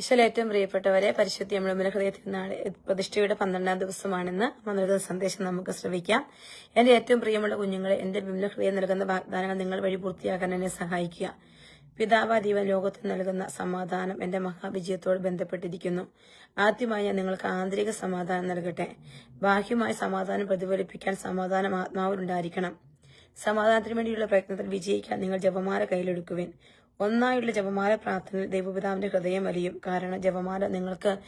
ഈശ്വര ഏറ്റവും പ്രിയപ്പെട്ടവരെ പരിശുദ്ധി നമ്മുടെ ഹൃദയത്തിൽ നാളെ പ്രതിഷ്ഠയുടെ പന്ത്രണ്ടാം ദിവസമാണെന്ന് വന്നൊരു സന്ദേശം നമുക്ക് ശ്രമിക്കാം എന്റെ ഏറ്റവും പ്രിയമുള്ള കുഞ്ഞുങ്ങളെ എന്റെ വിമല ഹൃദയം നൽകുന്ന വാഗ്ദാനങ്ങൾ നിങ്ങൾ വഴി പൂർത്തിയാക്കാൻ എന്നെ സഹായിക്കുക. പിതാവാദീവൻ ലോകത്തിന് നൽകുന്ന സമാധാനം എന്റെ മഹാവിജയത്തോട് ബന്ധപ്പെട്ടിരിക്കുന്നു. ആദ്യമായി ഞാൻ നിങ്ങൾക്ക് ആന്തരിക സമാധാനം നൽകട്ടെ. ബാഹ്യമായ സമാധാനം പ്രതിഫലിപ്പിക്കാൻ സമാധാനം ആത്മാവിലുണ്ടായിരിക്കണം സമാധാനത്തിന് വേണ്ടിയുള്ള പ്രയത്നത്തിൽ വിജയിക്കാൻ നിങ്ങൾ ജപമാല കയ്യിലെടുക്കുവിൻ. ഒന്നായുള്ള ജപമാല പ്രാർത്ഥനയിൽ ദൈവപിതാവിന്റെ ഹൃദയം വലിയും കാരണം ജപമാല നിങ്ങൾക്ക്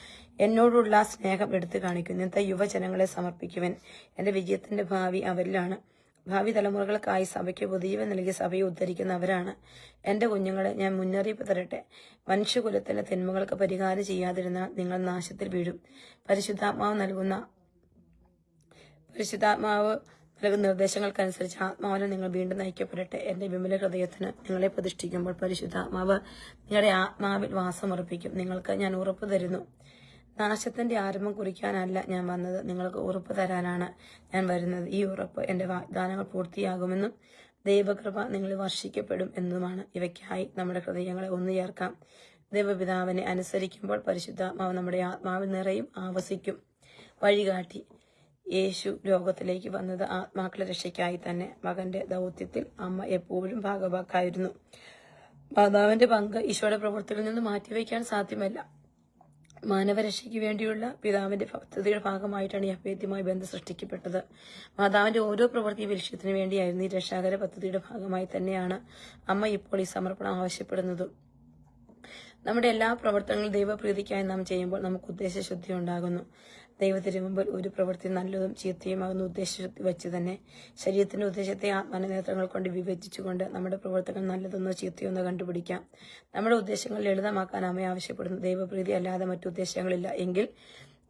എന്നോടുള്ള സ്നേഹം എടുത്തു കാണിക്കും. ഇന്നത്തെ യുവജനങ്ങളെ സമർപ്പിക്കുവൻ. എന്റെ വിജയത്തിന്റെ ഭാവി അവരിലാണ്. ഭാവി തലമുറകൾക്കായി സഭയ്ക്ക് പുതിയവ നൽകി സഭയെ ഉദ്ധരിക്കുന്നവരാണ് എന്റെ കുഞ്ഞുങ്ങളെ. ഞാൻ മുന്നറിയിപ്പ് തരട്ടെ. മനുഷ്യകുലത്തിന്റെ തിന്മകൾക്ക് പരിഹാരം ചെയ്യാതിരുന്നാൽ നിങ്ങൾ നാശത്തിൽ വീഴും. പരിശുദ്ധാത്മാവ് നൽകുന്ന പരിശുദ്ധാത്മാവ് നൽകുന്ന നിർദ്ദേശങ്ങൾക്കനുസരിച്ച് ആത്മാവിനെ നിങ്ങൾ വീണ്ടും നയിക്കപ്പെടട്ടെ. എന്റെ വിമല ഹൃദയത്തിന് നിങ്ങളെ പ്രതിഷ്ഠിക്കുമ്പോൾ പരിശുദ്ധാത്മാവ് നിങ്ങളുടെ ആത്മാവിൽ വാസമുറപ്പിക്കും. നിങ്ങൾക്ക് ഞാൻ ഉറപ്പ് തരുന്നു. നാശത്തിന്റെ ആരംഭം കുറിക്കാനല്ല ഞാൻ വന്നത്. നിങ്ങൾക്ക് ഉറപ്പ് തരാനാണ് ഞാൻ വരുന്നത്. ഈ ഉറപ്പ് എന്റെ വാഗ്ദാനങ്ങൾ പൂർത്തിയാകുമെന്നും ദൈവകൃപ നിങ്ങൾ വർഷിക്കപ്പെടും എന്നുമാണ് ഇവയ്ക്കായി നമ്മുടെ ഹൃദയങ്ങളെ ഒന്നു ചേർക്കാം. ദൈവപിതാവിനെ അനുസരിക്കുമ്പോൾ പരിശുദ്ധാത്മാവ് നമ്മുടെ ആത്മാവിൽ നിറയും ആവസിക്കും. വഴികാട്ടി. യേശു ലോകത്തിലേക്ക് വന്നത് ആത്മാക്കളെ രക്ഷയ്ക്കായി തന്നെ. മകന്റെ ദൗത്യത്തിൽ അമ്മ എപ്പോഴും ഭാഗവാക്കായിരുന്നു. മാതാവിന്റെ പങ്ക് ഈശോയുടെ പ്രവൃത്തികളിൽ നിന്ന് മാറ്റിവെക്കാൻ സാധ്യമല്ല. മാനവരക്ഷയ്ക്ക് വേണ്ടിയുള്ള പിതാവിന്റെ പദ്ധതിയുടെ ഭാഗമായിട്ടാണ് ഈ അഭേദ്യമായ ബന്ധം സൃഷ്ടിക്കപ്പെട്ടത്. മാതാവിന്റെ ഓരോ പ്രവൃത്തി ലക്ഷ്യത്തിന് വേണ്ടിയായിരുന്നു ഈ രക്ഷാകര പദ്ധതിയുടെ ഭാഗമായി തന്നെയാണ് അമ്മ ഇപ്പോൾ ഈ സമർപ്പണം ആവശ്യപ്പെടുന്നത്. നമ്മുടെ എല്ലാ പ്രവർത്തനങ്ങളും ദൈവപ്രീതിക്കായി നാം ചെയ്യുമ്പോൾ നമുക്ക് ഉദ്ദേശശുദ്ധി ഉണ്ടാകുന്നു. ദൈവത്തിന് മുമ്പിൽ ഒരു പ്രവൃത്തി നല്ലതും ചീത്തയുമാകുന്ന ഉദ്ദേശത്തിൽ വെച്ച് തന്നെ ശരീരത്തിന്റെ ഉദ്ദേശത്തെ ആത്മാന നേത്രങ്ങൾ കൊണ്ട് വിഭജിച്ചുകൊണ്ട് നമ്മുടെ പ്രവർത്തനം നല്ലതെന്നോ ചീത്തയെന്നോ കണ്ടുപിടിക്കാം. നമ്മുടെ ഉദ്ദേശങ്ങൾ ലളിതമാക്കാൻ അമ്മ ആവശ്യപ്പെടുന്നു. ദൈവപ്രീതി അല്ലാതെ മറ്റു ഉദ്ദേശങ്ങളില്ല. എങ്കിൽ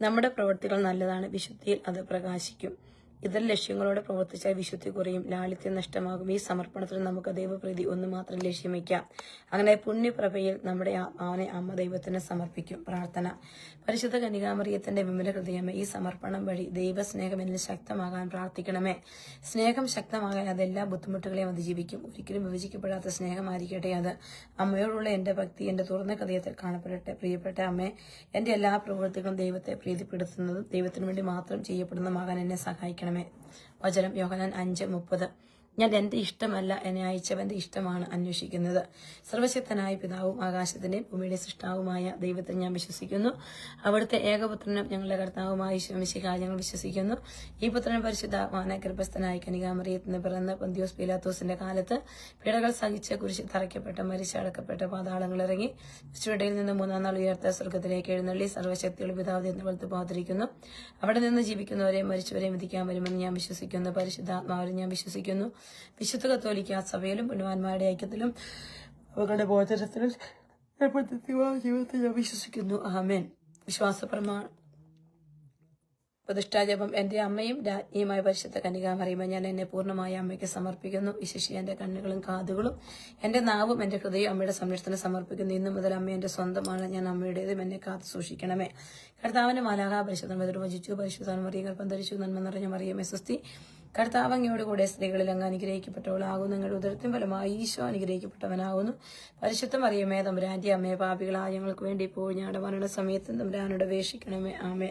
നമ്മുടെ പ്രവൃത്തികൾ നല്ലതാണ്. വിശുദ്ധിയിൽ അത് പ്രകാശിക്കും. ഇതര ലക്ഷ്യങ്ങളോടെ പ്രവർത്തിച്ചാൽ വിശുദ്ധി കുറയും ലാളിത്യം നഷ്ടമാകും. ഈ സമർപ്പണത്തിൽ നമുക്ക് ദൈവപ്രീതി ഒന്ന് മാത്രം ലക്ഷ്യം വയ്ക്കാം അങ്ങനെ പുണ്യപ്രഭയിൽ നമ്മുടെ ആത്മാവിനെ അമ്മ ദൈവത്തിന് സമർപ്പിക്കും. പ്രാർത്ഥന. പരിശുദ്ധ കനികാമറിയത്തിന്റെ വിമല ഹൃദയമേ ഈ സമർപ്പണം വഴി ദൈവസ്നേഹം എന്നിൽ ശക്തമാകാൻ പ്രാർത്ഥിക്കണമേ. സ്നേഹം ശക്തമാകാൻ അതെല്ലാ ബുദ്ധിമുട്ടുകളെയും അതിജീവിക്കും. ഒരിക്കലും വിഭജിക്കപ്പെടാത്ത സ്നേഹമായിരിക്കട്ടെ അത്. അമ്മയോടുള്ള എന്റെ ഭക്തി എന്റെ തുറന്ന ഹൃദയത്തിൽ കാണപ്പെടട്ടെ. പ്രിയപ്പെട്ട അമ്മേ എന്റെ എല്ലാ പ്രവൃത്തികളും ദൈവത്തെ പ്രീതിപ്പെടുത്തുന്നതും ദൈവത്തിനു വേണ്ടി മാത്രം ചെയ്യപ്പെടുന്നതുമാകാൻ എന്നെ സഹായിക്കണം ചെയ്യണമേ വചനം യോഹനാൻ അഞ്ച് മുപ്പത്. ഞാൻ എന്റെ ഇഷ്ടമല്ല എന്നെ അയച്ചവന്റെ ഇഷ്ടമാണ് അന്വേഷിക്കുന്നത്. സർവശക്തനായ പിതാവും ആകാശത്തിന്റെയും ഭൂമിയുടെ സൃഷ്ടാവുമായ ദൈവത്തെ ഞാൻ വിശ്വസിക്കുന്നു. അവിടുത്തെ ഏകപുത്രനും ഞങ്ങളുടെ കർത്താവുമായി ശ്രമിച്ച ഞങ്ങൾ വിശ്വസിക്കുന്നു. ഈ പുത്രൻ പരിശുദ്ധാത്മാന ഗർഭസ്ഥനായ കനികാമറിയത്തിന് പിറന്ന പൊന്തിയോസ് പീലാത്തോസിന്റെ കാലത്ത് പിടകൾ സഹിച്ച് തറയ്ക്കപ്പെട്ട മരിച്ചടക്കപ്പെട്ട പാതാളങ്ങൾ ഇറങ്ങി ചുവടയിൽ നിന്ന് മൂന്നാം നാൾ ഉയർത്ത സ്വർഗത്തിലേക്ക് എഴുന്നള്ളി സർവശക്തിയുള്ള പിതാവ് എന്ന് പാതിരിക്കുന്നു അവിടെ നിന്ന് ജീവിക്കുന്നവരെയും മരിച്ചവരെയും വിധിക്കാൻ വരുമെന്ന് ഞാൻ വിശ്വസിക്കുന്നു. പരിശുദ്ധാത്മാവിനെ ഞാൻ വിശ്വസിക്കുന്നു. വിശുദ്ധ കത്തോലിക്ക സഭയിലും പുണ്യവാന്മാരുടെ ഐക്യത്തിലും അവരുടെ ബോധനത്തിലും ജീവിതത്തിൽ ഞാൻ വിശ്വസിക്കുന്നു. ആമേൻ. വിശ്വാസ പ്രമാണം പ്രതിഷ്ഠാജപം എന്റെ അമ്മയും രാജ്ഞിയുമായ പരിശുദ്ധ കനികാമറിയുമ്പോൾ ഞാൻ എന്നെ പൂർണമായി അമ്മയ്ക്ക് സമർപ്പിക്കുന്നു. വിശേഷി എന്റെ കണ്ണുകളും കാതുകളും എന്റെ നാവും എന്റെ ഹൃദയം അമ്മയുടെ സംരക്ഷണത്തിന് സമർപ്പിക്കുന്നു. ഇന്നു മുതൽ അമ്മ എന്റെ സ്വന്തമാണ്. ഞാൻ അമ്മയുടേതും എന്നെ കാത്തു സൂക്ഷിക്കണമേ. കർത്താവിന്റെ മാലാകാ പരിശുദ്ധം വചിച്ചു. പരിശുദ്ധ മറിയ ഗർഭം ധരിച്ചു. നന്മ നിറഞ്ഞ മറിയമേ സ്വസ്തി. കർത്താവ് കൂടെ സ്ത്രീകളിൽ അങ്ങ് അനുഗ്രഹിക്കപ്പെട്ടവളാകുന്നു. നിങ്ങളുടെ ഉദരത്തിൻ ഫലമായി ഈശോ അനുഗ്രഹിക്കപ്പെട്ടവനാകുന്നു. പരിശുദ്ധ മറിയമേ തമ്പുരാന്റെ അമ്മയെ പാപികളായ ഞങ്ങൾക്ക് വേണ്ടി ഇപ്പോൾ ഞങ്ങളുടെ മരണ സമയത്തും തമ്പുരാനോട് അപേക്ഷിക്കണമേ. ആമേ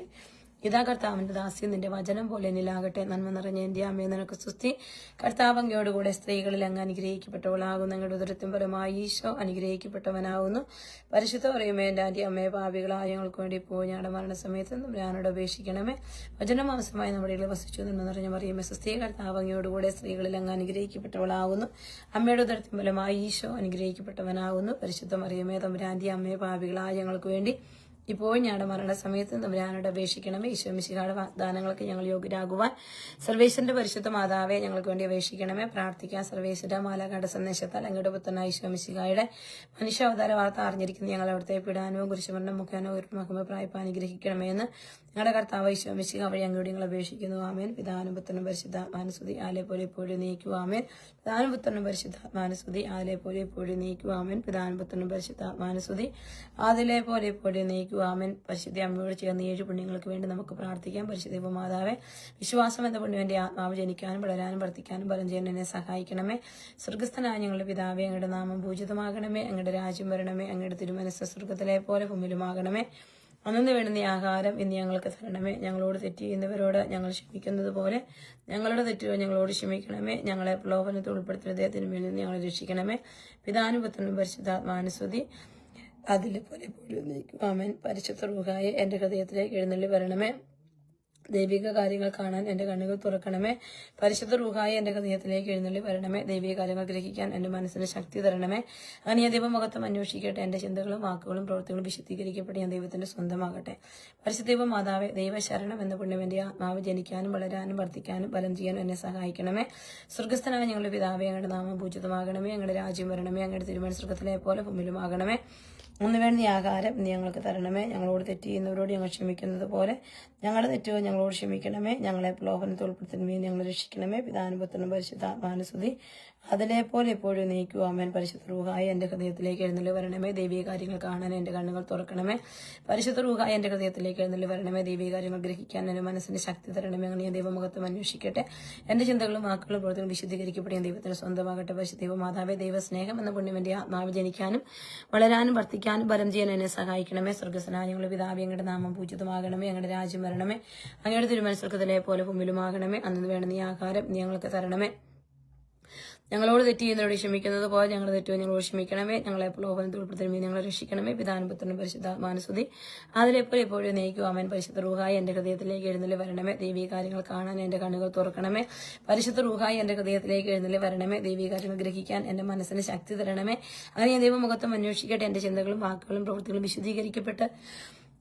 ഇതാ കർത്താവിന്റെ ദാസ്യം നിന്റെ വചനം പോലെ നിലാകട്ടെ നന്മ നിറഞ്ഞ എന്റെ അമ്മയെ നിനക്ക് സുസ്തി കർത്താവങ്ങയോടുകൂടെ സ്ത്രീകളിൽ അങ്ങ് അനുഗ്രഹിക്കപ്പെട്ടവളാകുന്നു. നിങ്ങളുടെ ഉദരത്തിൻ പരമായി ഈശോ അനുഗ്രഹിക്കപ്പെട്ടവനാകുന്നു. പരിശുദ്ധ പറയുമേ എന്റെ ആന്റി അമ്മയെ പാപികളായ ഞങ്ങൾക്ക് വേണ്ടി പോയി ഞങ്ങളുടെ മരണസമയത്ത് ഞാനോട് അപേക്ഷിക്കണമേ. വചനമാംസമായി നമ്മുടെ ഇടയിൽ വസിച്ചു. നന്മ നിറഞ്ഞ മറിയമേ സുസ്ഥി കർത്താവങ്ങയോടുകൂടെ സ്ത്രീകളിൽ അങ്ങ് അനുഗ്രഹിക്കപ്പെട്ടവളാകുന്നു. അമ്മയുടെ ഉദരത്തിൻ ഫലമായി ഈശോ അനുഗ്രഹിക്കപ്പെട്ടവനാകുന്നു. പരിശുദ്ധ മറിയമേ തമ്പുരാന്റി അമ്മയെ പാപികളായ ഞങ്ങൾക്ക് വേണ്ടി ഇപ്പോൾ ഞങ്ങളുടെ മരണസമയത്ത് തമ്പുരാനോട് അപേക്ഷിക്കണമേ. ഈശോമിശിഹാട് വാഗ്ദാനങ്ങൾക്ക് ഞങ്ങൾ യോഗ്യരാകുവാൻ സർവേശ്വരന്റെ പരിശുദ്ധ മാതാവെ ഞങ്ങൾക്ക് വേണ്ടി അപേക്ഷിക്കണമേ. പ്രാർത്ഥിക്കാൻ സർവേശ്വര മാലാകാട് സന്ദേശത്താൽ അങ്ങയുടെ പുത്രനായ ഈശോമിശിഹായുടെ മനുഷ്യാവതാര വാർത്ത അറിഞ്ഞിരിക്കുന്ന ഞങ്ങൾ അവിടുത്തെ പിടാനോ കുരിശുമരണം മുഖേനോ ഒരു മഹമ പ്രായപ്പ് അനുഗ്രഹിക്കണമേ എന്ന് ഞങ്ങളുടെ കർത്താവ് ഈശോമിശിഹ വഴി അങ്ങോട്ട് ഞങ്ങൾ അപേക്ഷിക്കുന്നു. ആമേൻ. പിതാനും പുത്രനും പരിശുദ്ധ മാനസുതി ആലെ പോലെ എപ്പോഴും നീക്കുക ആമേൻ. പിതാനും പുത്രനും മാനസുതി ആലെ പോലെ എപ്പോഴും നീക്കുക ആമേൻ. പിതാനും പുത്രനും പരിശുദ്ധ മാനസുതി ആതിലെ പോലെ എപ്പോഴും നീക്കുക ആമൻ പരിശുദ്ധ അമ്മയോട് ചേർന്ന് ഏഴ് പുണ്യങ്ങൾക്ക് വേണ്ടി നമുക്ക് പ്രാർത്ഥിക്കാം. പരിശുദ്ധ മാതാവെ വിശ്വാസം എന്ന പുണ്യം എന്റെ ആത്മാവ് ജനിക്കാനും വളരാനും വർദ്ധിക്കാനും ബലം ചെയ്യാൻ എന്നെ സഹായിക്കണമേ. സ്വർഗസ്ഥനായ ഞങ്ങളുടെ പിതാവെ അങ്ങയുടെ നാമം പൂജിതമാകണമേ. അങ്ങയുടെ രാജ്യം വരണമേ. അങ്ങയുടെ തിരുമനസ് സ്വർഗത്തിലെ പോലെ ഭൂമിയിലുമാകണമേ. അന്നു വേണ്ടുന്ന ആഹാരം ഇന്ന് ഞങ്ങൾക്ക് തരണമേ. ഞങ്ങളോട് തെറ്റ് ചെയ്യുന്നവരോട് ഞങ്ങൾ ക്ഷമിക്കുന്നത് പോലെ ഞങ്ങളുടെ തെറ്റുകൾ ഞങ്ങളോട് ക്ഷമിക്കണമേ. ഞങ്ങളെ പ്രലോഭനത്തിൽ ഉൾപ്പെടുത്തിയ തിന്മയിൽ നിന്ന് ഞങ്ങളെ രക്ഷിക്കണമേ. പിതാനുപുത്രനും പരിശുദ്ധാത്മാനുസ്തുതി അതിലെ പോലെ പോലും നീക്കും. ആമൻ. പരിശുദ്ധ റൂഹായ എന്റെ ഹൃദയത്തിലേക്ക് എഴുന്നള്ളി വരണമേ. ദൈവിക കാര്യങ്ങൾ കാണാൻ എന്റെ കണ്ണുകൾ തുറക്കണമേ. പരിശുദ്ധ റൂഹായി എന്റെ ഹൃദയത്തിലേക്ക് എഴുന്നള്ളി വരണമേ. ദൈവിക കാര്യങ്ങൾ ഗ്രഹിക്കാൻ എന്റെ മനസ്സിന് ശക്തി തരണമേ. അങ്ങനെ ഞാൻ ദൈവമുഖത്തും അന്വേഷിക്കട്ടെ. എന്റെ ചിന്തകളും വാക്കുകളും പ്രവൃത്തികളും വിശുദ്ധീകരിക്കപ്പെട്ട് ഞാൻ ദൈവത്തിന്റെ സ്വന്തമാകട്ടെ. പരിശുദ്ധ മാതാവെ ദൈവശരണം എന്ന പുണ്യം എന്റെ ആത്മാവ് ജനിക്കാനും വളരാനും വർദ്ധിക്കാനും ബലം ചെയ്യാനും എന്നെ സഹായിക്കണമേ. സ്വർഗസ്ഥനായ ഞങ്ങളുടെ പിതാവെ ഞങ്ങളുടെ നാമം പൂജിതമാകണമേ. ഞങ്ങളുടെ രാജ്യം വരണമേ. ഞങ്ങളുടെ തിരുമനസ്വർഗത്തിലെ പോലെ ഭൂമിയിലുമാകണമേ. ഒന്ന് വേണ്ടി ആഹാരം നീ ഞങ്ങൾക്ക് തരണമേ. ഞങ്ങളോട് തെറ്റ് ചെയ്യുന്നവരോട് ഞങ്ങൾ ക്ഷമിക്കുന്നത് പോലെ ഞങ്ങളുടെ തെറ്റുകൾ ഞങ്ങളോട് ക്ഷമിക്കണമേ. ഞങ്ങളെ പ്രലോഭനത്തിൽ ഉൾപ്പെടുത്തണമേ ഞങ്ങൾ രക്ഷിക്കണമേ. പിതാനുപുത്രനും പരിശുദ്ധ മാനസുതി അതിലെ പോലെ എപ്പോഴും നീക്കുക അമ്മൻ പരിശുദ്ധ റൂഹായി എന്റെ ഹൃദയത്തിലേക്ക് എഴുന്നള്ളി വരണമേ. ദൈവീയ കാര്യങ്ങൾ കാണാൻ എന്റെ കണ്ണുകൾ തുറക്കണമേ. പരിശുദ്ധ റൂഹായി എന്റെ ഹൃദയത്തിലേക്ക് എഴുന്നള്ളി വരണമേ. ദൈവീയ കാര്യങ്ങൾ ഗ്രഹിക്കാൻ എന്റെ മനസ്സിന് ശക്തി തരണമേ. അങ്ങനെ ഞാൻ ദൈവമുഖത്തും അന്വേഷിക്കട്ടെ. എന്റെ ചിന്തകളും വാക്കുകളും പ്രവർത്തനം വിശുദ്ധീകരിക്കപ്പെടുകയും ദൈവത്തിന് സ്വന്തമാകട്ടെ. പരിശുദ്ധ മാതാവേ ദൈവസ്നേഹം എന്ന പുണ്യം എന്റെ ആത്മാവ് ജനിക്കാനും വളരാനും വർത്തിക്കാനും ബലം ചെയ്യാൻ എന്നെ സഹായിക്കണമേ. സ്വർഗസ്നായങ്ങളുടെ പിതാവ് എങ്ങടെ നാമം പൂജിതമാകണമേ. ഞങ്ങളുടെ രാജ്യം വരണമേ. അങ്ങയുടെ തിരുമനസ്വർഗത്തിലെ പോലെ ഭൂമിയിലുമാകണമേ. അന്ന് വേണ്ട നീ ആഹാരം ഞങ്ങൾക്ക് തരണമേ. ഞങ്ങളോട് തെറ്റ് ചെയ്യുന്നവരോട് ക്ഷമിക്കുന്നത് പോലെ ഞങ്ങളുടെ തെറ്റുകൾ ഞങ്ങളോട് ക്ഷമിക്കണമേ. ഞങ്ങളെ പ്രലോഭനത്തിൽ ഉൾപ്പെടുത്തണമേ. ഞങ്ങളെ രക്ഷിക്കണമേ. പിതാനുപുത്രനും പരിശുദ്ധ മാനസുതി അതിലെപ്പോഴും എപ്പോഴും നയിക്കും അവൻ പരിശുദ്ധ റൂഹായി എന്റെ ഹൃദയത്തിലേക്ക് എഴുന്നള്ളി വരണമേ. ദൈവീ കാര്യങ്ങൾ കാണാൻ എന്റെ കണ്ണുകൾ തുറക്കണമേ. പരിശുദ്ധ റൂഹായി എന്റെ ഹൃദയത്തിലേക്ക് എഴുന്നള്ളി വരണമേ. ദൈവീ കാര്യങ്ങൾ ഗ്രഹിക്കാൻ എന്റെ മനസ്സിന് ശക്തി തരണമേ. അങ്ങനെ ഞാൻ ദൈവമുഖത്വം അന്വേഷിക്കട്ടെ. എന്റെ ചിന്തകളും വാക്കുകളും പ്രവൃത്തികളും വിശദീകരിക്കപ്പെട്ട്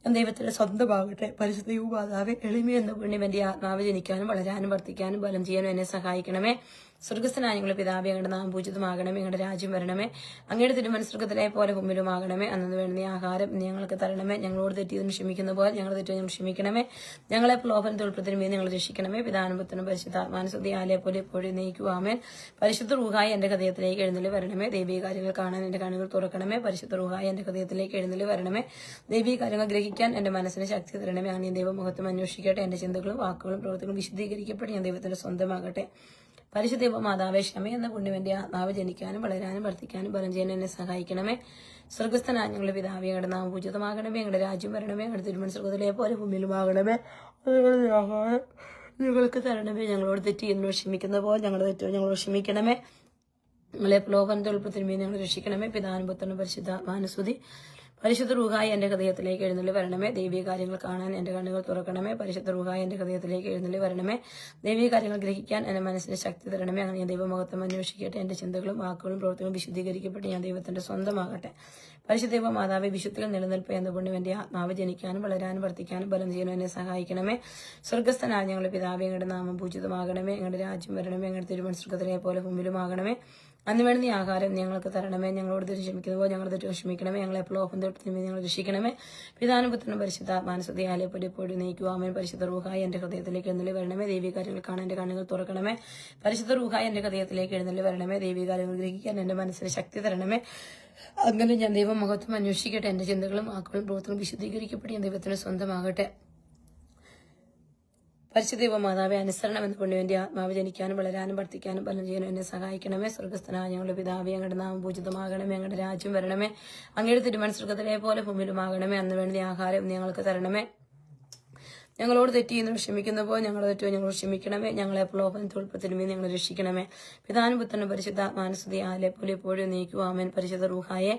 ദൈവത്തിന്റെ ദൈവത്തിന്റെ സ്വന്തമാകട്ടെ. പരിശുദ്ധ യുവാതാവെ എളിമ എന്ന പുണ്യം എന്റെ ആത്മാവ് ജനിക്കാനും വളരാനും വർത്തിക്കാനും ബലം ചെയ്യാനും എന്നെ സഹായിക്കണമേ. സ്വർഗസ്ഥനായ ഞങ്ങളുടെ പിതാവ് അങ്ങയുടെ നാം പൂജിതമാകണമേ ഞങ്ങളുടെ രാജ്യം വരണമേ. അങ്ങയുടെ തിരുമനസ്വർഗത്തിലെ പോലെ ഭൂമിയിലുമാകണമേ അന്നു വേണ്ട നീ ആഹാരം ഞങ്ങൾക്ക് തരണമേ. ഞങ്ങളോട് തെറ്റിയതിന് ക്ഷമിക്കുന്ന പോലെ ഞങ്ങളുടെ തെറ്റി ഞങ്ങൾ ക്ഷമിക്കണമേ. ഞങ്ങളെ പ്രലോഭനത്തിൽ ഉൾപ്പെടുത്തിനും ഞങ്ങൾ രക്ഷിക്കണമേ. പിതാനുപത്തിനും പരിശുദ്ധാത്മാനുസൃതി ആലയെ പോലെ എപ്പോഴും നയിക്കുവാമേൻ പരിശുദ്ധ റൂഹായി എന്റെ ഹൃദയത്തിലേക്ക് എഴുന്നള്ളി വരണമേ. ദൈവീക കാര്യങ്ങൾ കാണാൻ എന്റെ കണ്ണുകൾ തുറക്കണമേ. പരിശുദ്ധ റൂഹായി എന്റെ ഹൃദയത്തിലേക്ക് എഴുന്നള്ളി വരണമേ. ദൈവീക കാര്യങ്ങൾ ഗ്രഹിക്കാൻ എന്റെ മനസ്സിന് ശക്തി തരണമേ. അങ്ങനെ ദൈവമുഖത്തും അന്വേഷിക്കട്ടെ. എന്റെ ചിന്തകളും വാക്കുകളും പ്രവൃത്തികളും വിശദീകരിക്കപ്പെട്ട് ഞാൻ ദൈവത്തിന്റെ സ്വന്തമാകട്ടെ. പരിശുദ്ധ മാതാവേ ക്ഷമ എന്ന പുണ്യവന്റെ ആത്മാവ് ജനിക്കാനും വളരാനും വർദ്ധിക്കാനും ബലം ചെയ്യാൻ എന്നെ സഹായിക്കണമേ. സ്വർഗസ്ഥനായ ഞങ്ങളുടെ പിതാവ് ഞങ്ങളുടെ നാം പൂജിതമാകണമേ. ഞങ്ങളുടെ രാജ്യം വരണമേ. ഞങ്ങളുടെ തിരുമണ സ്വർഗത്തിലെ പോലെ ഭൂമിയിലുമാകണമേ. ഞങ്ങൾക്ക് തരണമേ. ഞങ്ങളോട് തെറ്റി എന്നോട് ക്ഷമിക്കുന്ന പോലെ ഞങ്ങളുടെ തെറ്റോ ഞങ്ങളോട് ക്ഷമിക്കണമേ. നിങ്ങളെ പ്രലോഭനത്തിൽ ഉൾപ്പെടുത്തിനുമേ ഞങ്ങൾ രക്ഷിക്കണമേ. പിതാനുപുത്രനും പരിശുദ്ധ മാനസുതി പരിശുദ്ധ റൂഹായി എന്റെ ഹൃദയത്തിലേക്ക് എഴുന്നള്ളി വരണമേ. ദൈവീയ കാര്യങ്ങൾ കാണാൻ എന്റെ കണ്ണുകൾ തുറക്കണമേ. പരിശുദ്ധ റൂഹായി എന്റെ ഹൃദയത്തിലേക്ക് എഴുന്നള്ളി വരണമേ. ദൈവീയ കാര്യങ്ങൾ ഗ്രഹിക്കാൻ എന്റെ മനസ്സിന് ശക്തി തരണമേ. അങ്ങനെ ഞാൻ ദൈവമഹത്വം അന്വേഷിക്കട്ടെ. എന്റെ ചിന്തകളും വാക്കുകളും പ്രവൃത്തികളും വിശുദ്ധീകരിക്കപ്പെട്ട് ഞാൻ ദൈവത്തിന്റെ സ്വന്തമാകട്ടെ. പരിശുദ്ധ ദൈവ മാതാവ് വിശുദ്ധികൾ നിലനിൽപ്പ് എന്ന എന്റെ ആത്മാവ് ജനിക്കാനും വളരാനും വർദ്ധിക്കാനും ബലം ചെയ്യാനും എന്നെ സഹായിക്കണമേ. സ്വർഗസ്ഥനായ ഞങ്ങളുടെ പിതാവ് ഞങ്ങളുടെ നാമം പൂജിതമാകണമേ. ഞങ്ങളുടെ രാജ്യം വരണമേ. ഞങ്ങളുടെ തിരുവനന്തപുരത്തിലെ പോലെ ഭൂമിയിലുമാകണമേ. അന്ന് വേണ്ട നീ ആഹാരം ഞങ്ങൾക്ക് തരണമേ. ഞങ്ങളോട് തെറ്റ് ക്ഷമിക്കുമ്പോൾ ഞങ്ങൾ തെറ്റ് ക്ഷമിക്കണമേ ഞങ്ങളെ പ്ലോഫം തൊട്ടുമേ ഞങ്ങൾ രക്ഷിക്കണമേ. പിതാനുപുത്രനും പരിശുദ്ധ മാനസതയാലെ പൊടിപ്പോഴും നയിക്കുവാമൻ പരിശുദ്ധ റൂഹായി എന്റെ ഹൃദയത്തിലേക്ക് എഴുന്നള്ളി വരണമേ. ദൈവീ കാര്യങ്ങൾ കാണാൻ എന്റെ കണ്ണുകൾ തുറക്കണമേ. പരിശുദ്ധ റൂഹായി എന്റെ ഹൃദയത്തിലേക്ക് എഴുന്നള്ളി വരണമേ. ദൈവീ കാര്യങ്ങൾ ഗ്രഹിക്കാൻ എന്റെ മനസ്സിന് ശക്തി തരണമേ. അങ്ങനെ ഞാൻ ദൈവം മഹത്വം അന്വേഷിക്കട്ടെ. എന്റെ ചിന്തകളും ആക്കളും പ്രവർത്തനവും വിശദീകരിക്കപ്പെട്ട് ഞാൻ ദൈവത്തിന് സ്വന്തമാകട്ടെ. പരിശുദ്ധ മാതാവെ അനുസരണം എന്ന പുണ്യവന്റെ ആത്മാവ് ജനിക്കാനും വളരാനും വർദ്ധിക്കാനും ഫലം ചെയ്യാനും എന്നെ സഹായിക്കണമേ. സ്വർഗസ്ഥനായ ഞങ്ങളുടെ പിതാവ് ഞങ്ങളുടെ നാമം പൂജിതമാകണമേ ഞങ്ങളുടെ രാജ്യം വരണമേ അങ്ങയുടെ തിരുമൺ സ്വർഗത്തിലെ പോലെ ഭൂമിയിലുമാകണമേ. അന്ന് വേണ്ടി ആഹാരം ഞങ്ങൾക്ക് തരണമേ. ഞങ്ങളോട് തെറ്റ് ക്ഷമിക്കുന്ന പോലെ ഞങ്ങളെ തെറ്റോ ഞങ്ങൾ ക്ഷമിക്കണമേ. ഞങ്ങളെ പ്രലോഭന തോൽപ്പത്തിനുമേ ഞങ്ങൾ രക്ഷിക്കണമേ. പിതാനും പുത്രനും പരിശുദ്ധ മാനസുതി ആലെ പോലെ എപ്പോഴും നീക്കുവാമൻ പരിശുദ്ധ റൂഹായെ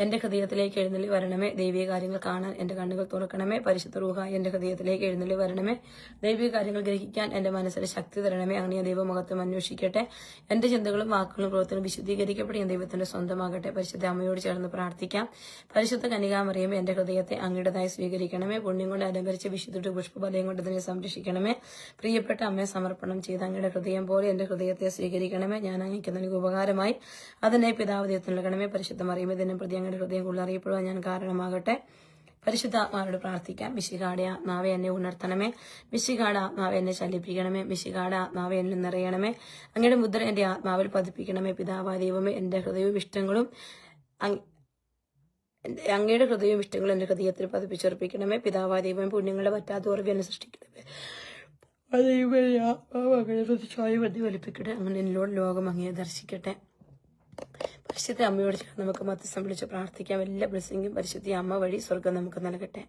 എന്റെ ഹൃദയത്തിലേക്ക് എഴുന്നള്ളി വരണമേ. ദൈവീയ കാര്യങ്ങൾ കാണാൻ എന്റെ കണ്ണുകൾ തുറക്കണമേ. പരിശുദ്ധ റൂഹ എന്റെ ഹൃദയത്തിലേക്ക് എഴുന്നള്ളി വരണമേ. ദൈവിക കാര്യങ്ങൾ ഗ്രഹിക്കാൻ എന്റെ മനസ്സിന് ശക്തി തരണമേ. അങ്ങനെ ദൈവമുഖത്വം അന്വേഷിക്കട്ടെ. എന്റെ ചിന്തകളും വാക്കുകളും പ്രവർത്തനം വിശുദ്ധീകരിക്കപ്പെട്ട് ഞാൻ ദൈവത്തിന്റെ സ്വന്തമാകട്ടെ. പരിശുദ്ധ അമ്മയോട് ചേർന്ന് പ്രാർത്ഥിക്കാം. പരിശുദ്ധ കനികാമറിയമേ എന്റെ ഹൃദയത്തെ അങ്ങയുടേതായി സ്വീകരിക്കണമേ. പുണ്യം കൊണ്ട് അലങ്കരിച്ച വിശുദ്ധ പുഷ്പബലയം കൊണ്ട് ഇതിനെ സംരക്ഷിക്കണമേ. പ്രിയപ്പെട്ട അമ്മയെ സമർപ്പണം ചെയ്ത് അങ്ങയുടെ ഹൃദയം പോലെ എന്റെ ഹൃദയത്തെ സ്വീകരിക്കണമേ. ഞാൻ അങ്ങനെ ഉപകാരമായി അതിനെ പിതാവ് ദൈവത്തിന് നൽകണമേ. പരിശുദ്ധ മറിയമേ ദിനം പ്രതി അങ്ങയുടെ ഹൃദയം കൂടുതൽ അറിയപ്പെടുവാൻ ഞാൻ കാരണമാകട്ടെ. പരിശുദ്ധാത്മാവോട് പ്രാർത്ഥിക്കാം. വിശികാടെ ആത്മാവെ എന്നെ ഉണർത്തണമേ. മിശികാട ആത്മാവെ എന്നെ ചലിപ്പിക്കണമേ മിശികാട ആത്മാവെ എന്നെ നിറയണമേ. അങ്ങയുടെ മുദ്ര എന്റെ ആത്മാവിൽ പതിപ്പിക്കണമേ. പിതാവായ ദൈവമേ എന്റെ ഹൃദയവും ഇഷ്ടങ്ങളും അങ്ങയുടെ ഹൃദയവും ഇഷ്ടങ്ങളും എന്റെ ഹൃദയത്തിൽ പതിപ്പിച്ചുറപ്പിക്കണമേ. പിതാവാ ദൈവം പുണ്യങ്ങളെ പറ്റാത്ത ഉറവ് എന്നെ സൃഷ്ടിക്കണമേ. സ്വയം വലിപ്പിക്കട്ടെ. അങ്ങനെ എന്നോട് ലോകം അങ്ങയെ ദർശിക്കട്ടെ. പരിശുദ്ധ അമ്മയോട് നമുക്ക് മത്സ്യം വിളിച്ച് പ്രാർത്ഥിക്കാം. എല്ലാ ബ്ലെസ്സിങ്ങും പരിശുദ്ധ അമ്മ വഴി സ്വർഗം നമുക്ക് നൽകട്ടെ.